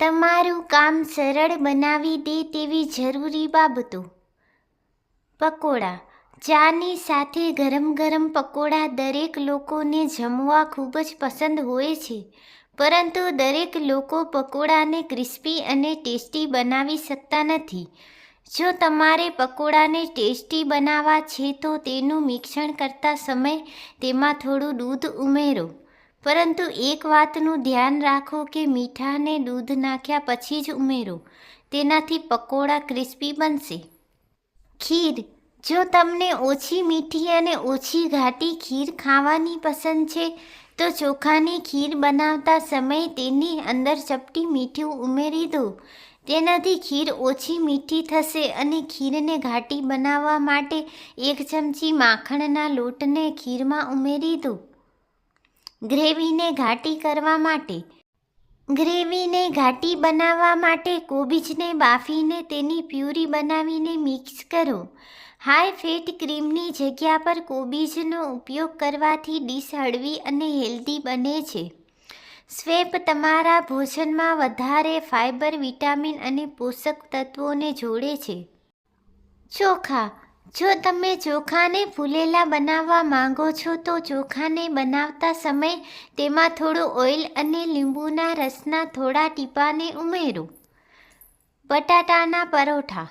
તમારું કામ સરળ બનાવી દે તેવી જરૂરી બાબતો. પકોડા. ચાની સાથે ગરમ ગરમ પકોડા દરેક લોકોને જમવા ખૂબ જ પસંદ હોય છે, પરંતુ દરેક લોકો પકોડાને ક્રિસ્પી અને ટેસ્ટી બનાવી શકતા નથી. જો તમારે પકોડાને ટેસ્ટી બનાવવા છે તો તેનું મિશ્રણ કરતા સમય તેમાં થોડું દૂધ ઉમેરો. પરંતુ એક વાતનું ધ્યાન રાખો કે મીઠાને દૂધ નાખ્યા પછી જ ઉમેરો. તેનાથી પકોડા ક્રિસ્પી બનશે. ખીર. જો તમને ઓછી મીઠી અને ઓછી ઘાટી ખીર ખાવાની પસંદ છે, તો ચોખાની ખીર બનાવતા સમયે તેની અંદર ચપટી મીઠું ઉમેરી દો. તેનાથી ખીર ઓછી મીઠી થશે અને ખીરને ઘાટી બનાવવા માટે એક ચમચી માખણના લોટને ખીરમાં ઉમેરી દો. ગ્રેવીને ઘાટી કરવા માટે. ગ્રેવીને ઘાટી બનાવવા માટે કોબીજને બાફીને તેની પ્યુરી બનાવીને મિક્સ કરો. હાઈ ફેટ ક્રીમની જગ્યા પર કોબીજનો ઉપયોગ કરવાથી ડીશ હળવી અને હેલ્ધી બને છે. સ્વેપ તમારા ભોજનમાં વધારે ફાઇબર વિટામિન અને પોષક તત્વોને જોડે છે. ચોખા. જો તમે ચોખાને ફૂલેલા બનાવવા માંગો છો, તો ચોખાને બનાવતા સમયે તેમાં થોડું ઓઇલ અને લીંબુના રસના થોડા ટીપાને ઉમેરો. બટાટાના પરોઠા.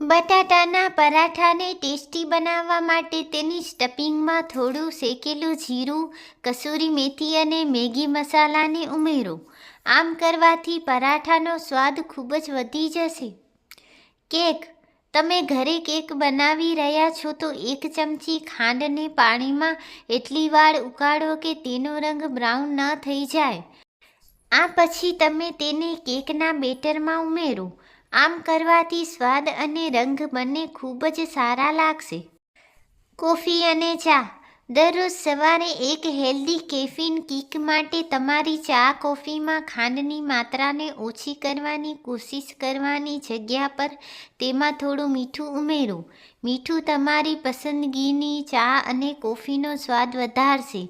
બટાટાના પરાઠાને ટેસ્ટી બનાવવા માટે તેની સ્ટફિંગમાં થોડું શેકેલું જીરું, કસૂરી મેથી અને મેગી મસાલાને ઉમેરો. આમ કરવાથી પરાઠાનો સ્વાદ ખૂબ જ વધી જશે. કેક. તમે ઘરે કેક બનાવી રહ્યા છો તો એક ચમચી ખાંડને પાણીમાં એટલી વાર ઉકાળો કે તેનો રંગ બ્રાઉન ન થઈ જાય. આ પછી તમે તેને કેકના બેટરમાં ઉમેરો. આમ કરવાથી સ્વાદ અને રંગ બંને ખૂબ જ સારા લાગશે. કોફી અને ચા. દરરોજ સવારે એક હેલ્ધી કેફીન કિક માટે તમારી ચા કોફીમાં ખાંડની માત્રાને ઓછી કરવાની કોશિશ કરવાની જગ્યા પર તેમાં થોડું મીઠું ઉમેરો. મીઠું તમારી પસંદગીની ચા અને કોફીનો સ્વાદ વધારશે.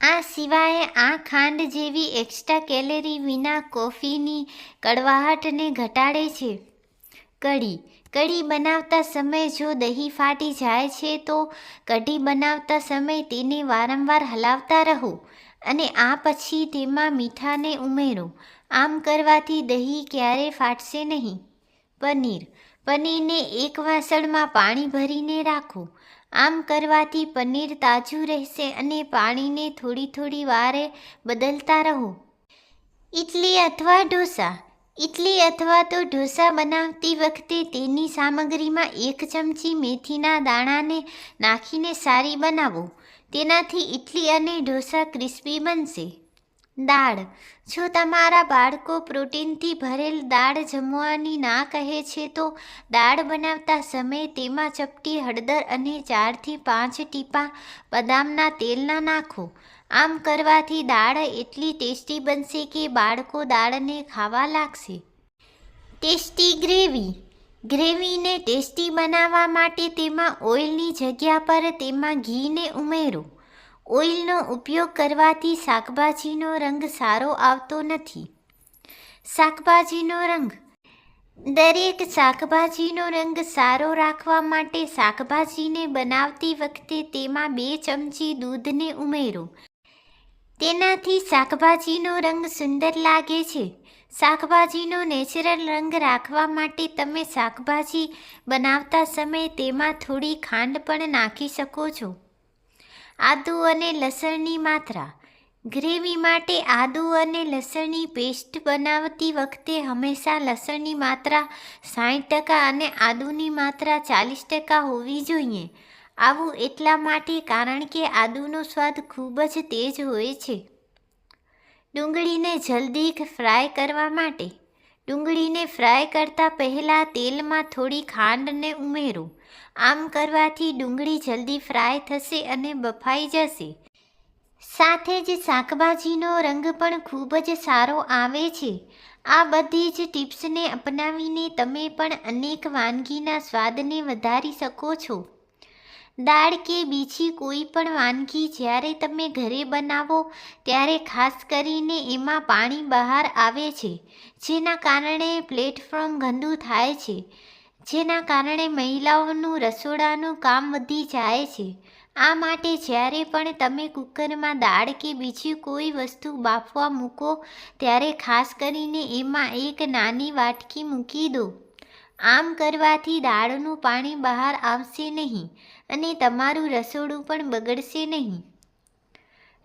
આ સિવાય આ ખાંડ જેવી એક્સ્ટ્રા કેલેરી વિના કોફીની કડવાહટને ઘટાડે છે. કઢી. કઢી બનાવતા સમયે જો દહીં ફાટી જાય છે, તો કઢી બનાવતા સમયે તેને વારંવાર હલાવતા રહો અને આ પછી તેમાં મીઠાને ઉમેરો. આમ કરવાથી દહીં ક્યારે ફાટશે નહીં. પનીર. પનીરને એક વાસણમાં પાણી ભરીને રાખો. આમ કરવાથી પનીર તાજું રહેશે અને પાણીને થોડી થોડી વારે બદલતા રહો. ઇડલી અથવા ઢોસા. ઇડલી અથવા તો ઢોસા બનાવતી વખતે તેની સામગ્રીમાં એક ચમચી મેથીના દાણાને નાખીને સારી બનાવો. તેનાથી ઇડલી અને ઢોસા ક્રિસ્પી બનશે. દાળ. જો તમારા બાળકો પ્રોટીનથી ભરેલ દાળ જમવાની ના કહે છે તો દાળ બનાવતા સમયે તેમાં ચપટી હળદર અને ચારથી પાંચ ટીપા બદામના તેલના નાખો. આમ કરવાથી દાળ એટલી ટેસ્ટી બનશે કે બાળકો દાળને ખાવા લાગશે. Tasty gravy. ગ્રેવીને ટેસ્ટી બનાવવા માટે તેમાં ઓઇલની જગ્યા પર તેમાં ઘીને ઉમેરો. ઓઇલનો ઉપયોગ કરવાથી શાકભાજીનો રંગ સારો આવતો નથી. શાકભાજીનો રંગ. દરેક શાકભાજીનો રંગ સારો રાખવા માટે શાકભાજીને બનાવતી વખતે તેમાં બે ચમચી દૂધને ઉમેરો. તેનાથી શાકભાજીનો રંગ સુંદર લાગે છે. શાકભાજીનો નેચરલ રંગ રાખવા માટે તમે શાકભાજી બનાવતા સમયે તેમાં થોડી ખાંડ પણ નાખી શકો છો. આદુ અને લસણની માત્રા. ગ્રેવી માટે આદુ અને લસણની પેસ્ટ બનાવતી વખતે હંમેશા લસણની માત્રા સાઠ ટકા અને આદુની માત્રા ચાલીસ ટકા હોવી જોઈએ. આવું એટલા માટે કારણ કે આદુનો સ્વાદ ખૂબ જ તેજ હોય છે. ડુંગળીને જલ્દી ફ્રાય કરવા માટે ડુંગળીને ફ્રાય કરતાં પહેલાં તેલમાં થોડી ખાંડને ઉમેરો. આમ કરવાથી ડુંગળી જલ્દી ફ્રાય થશે અને બફાઈ જશે. સાથે જ શાકભાજીનો રંગ પણ ખૂબ જ સારો આવે છે. આ બધી જ ટિપ્સને અપનાવીને તમે પણ અનેક વાનગીના સ્વાદને વધારી શકો છો. દાળ કે બીજી કોઈ પણ વાનગી જ્યારે તમે ઘરે બનાવો, ત્યારે ખાસ કરીને એમાં પાણી બહાર આવે છે, જેના કારણે પ્લેટફોર્મ ગંદુ થાય છે, જેના કારણે મહિલાઓનું રસોડાનું કામ વધી જાય છે. આ માટે જ્યારે પણ તમે કુકરમાં દાળ કે બીજી કોઈ વસ્તુ બાફવા મૂકો, ત્યારે ખાસ કરીને એમાં એક નાની વાટકી મૂકી દો. આમ કરવાથી દાળનું પાણી બહાર આવશે નહીં. અને તમારું રસોડું પણ બગડશે નહીં.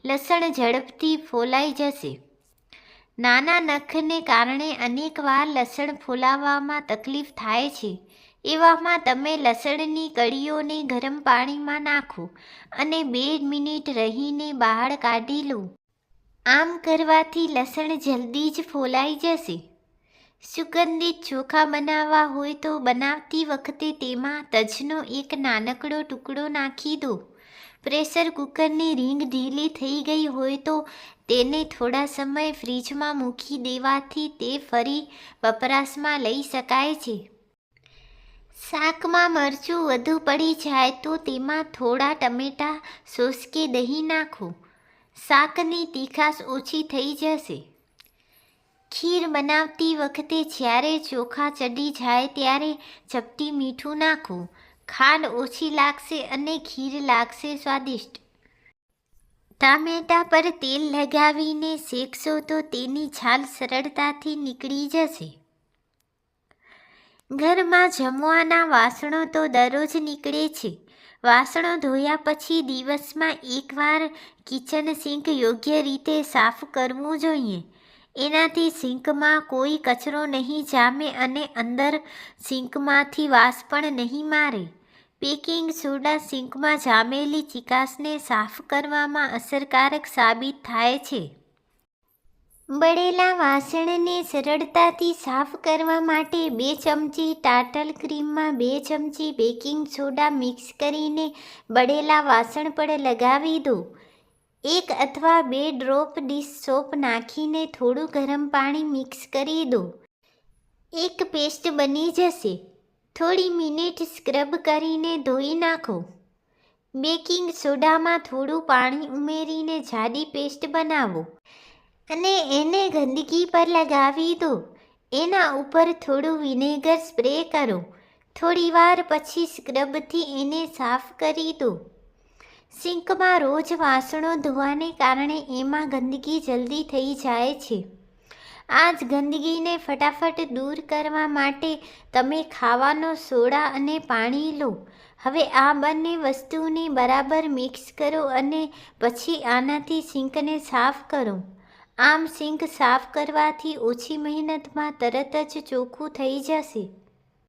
લસણ ઝડપથી ફોલાઈ જશે. નાના નખને કારણે અનેકવાર લસણ ફોલાવવામાં તકલીફ થાય છે. એવામાં તમે લસણની કળીઓને ગરમ પાણીમાં નાખો અને બે મિનિટ રહીને બહાર કાઢી લો. આમ કરવાથી લસણ જલ્દી જ ફોલાઈ જશે. સુગંધિત ચોખા બનાવવા હોય તો બનાવતી વખતે તેમાં તજનો એક નાનકડો ટુકડો નાખી દો. પ્રેશર કુકરની રીંગ ઢીલી થઈ ગઈ હોય તો તેને થોડા સમય ફ્રીજમાં મૂકી દેવાથી તે ફરી વપરાશમાં લઈ શકાય છે. શાકમાં મરચું વધુ પડી જાય તો તેમાં થોડા ટમેટાં, સોસ કે દહીં નાખો. શાકની તીખાશ ઓછી થઈ જશે. ખીર બનાવતી વખતે જ્યારે ચોખા ચડી જાય ત્યારે ચપટી મીઠું નાખો. ખાંડ ઓછી લાગશે અને ખીર લાગશે સ્વાદિષ્ટ. ટામેટા પર તેલ લગાવીને શેકશો તો તેની છાલ સરળતાથી નીકળી જશે. ઘરમાં જમવાના વાસણો તો દરરોજ નીકળે છે. વાસણો ધોયા પછી દિવસમાં એકવાર કિચન સિંક યોગ્ય રીતે સાફ કરવું જોઈએ. એનાથી સિંકમાં કોઈ કચરો નહીં જામે અને અંદર સિંકમાંથી વાસ પણ નહીં મારે. બેકિંગ સોડા સિંકમાં જામેલી ચિકાસને સાફ કરવામાં અસરકારક સાબિત થાય છે. બળેલા વાસણને સરળતાથી સાફ કરવા માટે બે ચમચી ટાટલ ક્રીમમાં બે ચમચી બેકિંગ સોડા મિક્સ કરીને બળેલા વાસણ પર લગાવી દો. એક અથવા બે ડ્રોપ ડીશ સોપ નાખીને થોડું ગરમ પાણી મિક્સ કરી દો. એક પેસ્ટ બની જશે. થોડી મિનિટ સ્ક્રબ કરીને ધોઈ નાખો. બેકિંગ સોડામાં થોડું પાણી ઉમેરીને જાડી પેસ્ટ બનાવો અને એને ગંદકી પર લગાવી દો. એના ઉપર થોડું વિનેગર સ્પ્રે કરો. થોડીવાર પછી સ્ક્રબથી એને સાફ કરી દો. સિંકમાં રોજ વાસણો ધોવાને કારણે એમાં ગંદકી જલ્દી થઈ જાય છે. આ જ ગંદકીને ફટાફટ દૂર કરવા માટે તમે ખાવાનો સોડા અને પાણી લો. હવે આ બંને વસ્તુને બરાબર મિક્સ કરો અને પછી આનાથી સિંકને સાફ કરો. આમ સિંક સાફ કરવાથી ઓછી મહેનતમાં તરત જ ચોખ્ખું થઈ જશે.